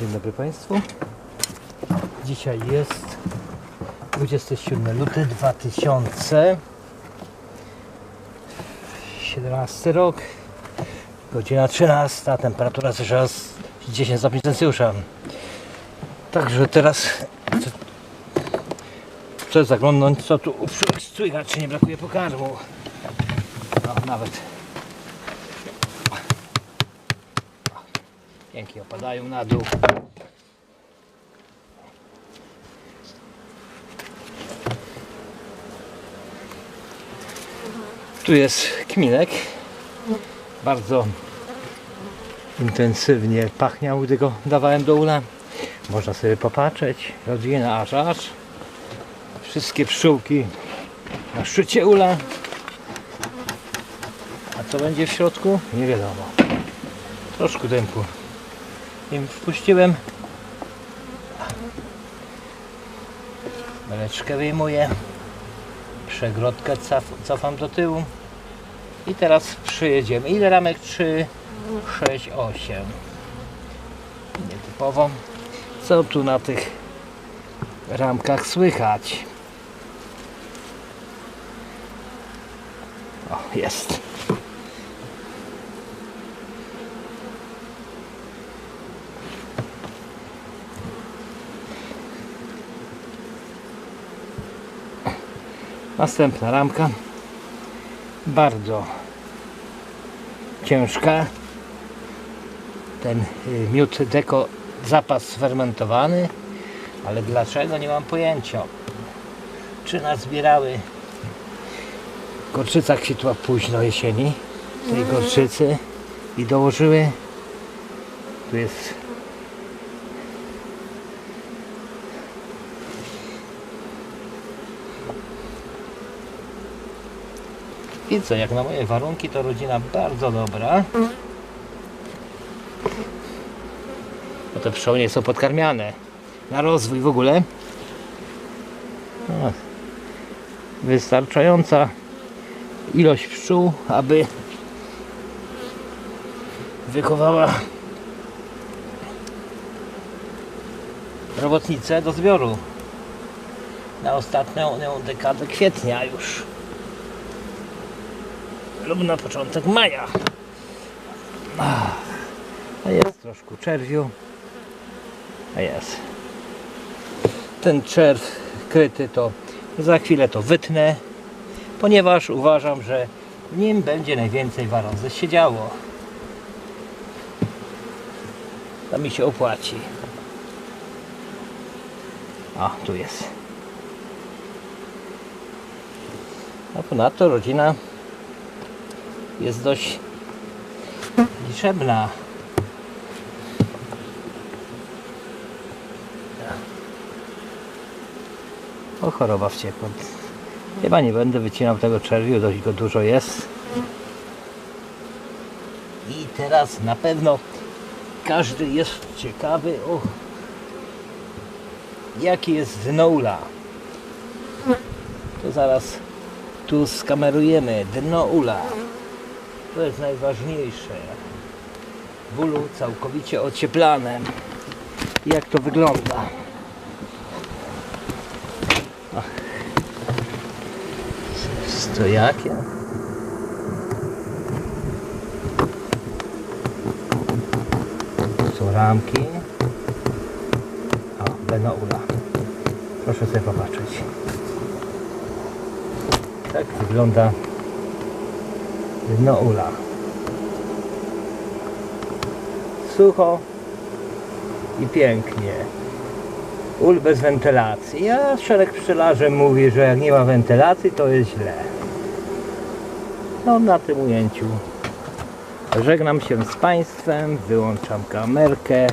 Dzień dobry Państwu. Dzisiaj jest 27 luty 2017 rok. Godzina 13, temperatura cały czas 10 stopni Celsjusza. Także teraz chcę, chcę zaglądnąć co tu słychać, czy nie brakuje pokarmu. No, nawet Pięknie opadają na dół. Tu jest kminek. Bardzo intensywnie pachniał, gdy go dawałem do ula. Można sobie popatrzeć. Rodzina aż aż. Wszystkie pszczółki na szczycie ula. A co będzie w środku? Nie wiadomo. Troszkę dępu im wpuściłem. Beleczkę wyjmuję. Przegrodkę caf, cofam do tyłu. I teraz przyjedziemy. Ile ramek? 3, 6, 8. Nietypowo. Co tu na tych ramkach słychać? O, jest. Następna ramka. Bardzo ciężka. Ten y, miód deko zapas sfermentowany, ale dlaczego nie mam pojęcia. Czy nazbierały gorczyca kwitła późno jesieni tej gorczycy i dołożyły tu jest I jak na moje warunki, to rodzina bardzo dobra. Bo te pszczoły nie są podkarmiane. Na rozwój w ogóle. Wystarczająca ilość pszczół, aby wychowała robotnicę do zbioru na ostatnią dekadę kwietnia już lub na początek maja. A jest troszkę czerwiu. A jest. Ten czerw kryty to za chwilę to wytnę, ponieważ uważam, że w nim będzie najwięcej warozy siedziało. To mi się opłaci. A, tu jest. A ponadto rodzina jest dość liczebna. O, choroba wściekła. Chyba nie będę wycinał tego czerwiu, dość go dużo jest. I teraz na pewno każdy jest ciekawy, o, jaki jest dno ula. To zaraz tu skamerujemy dno ula. To jest najważniejsze. W ulu całkowicie ocieplanym. Jak to wygląda? Ach. To jakie? Są ramki. O, Beno Ula. Proszę sobie popatrzeć. Tak wygląda dno ula. Sucho i pięknie. Ul bez wentylacji. Ja szereg pszczelarzy mówi, że jak nie ma wentylacji, to jest źle. No na tym ujęciu żegnam się z Państwem, wyłączam kamerkę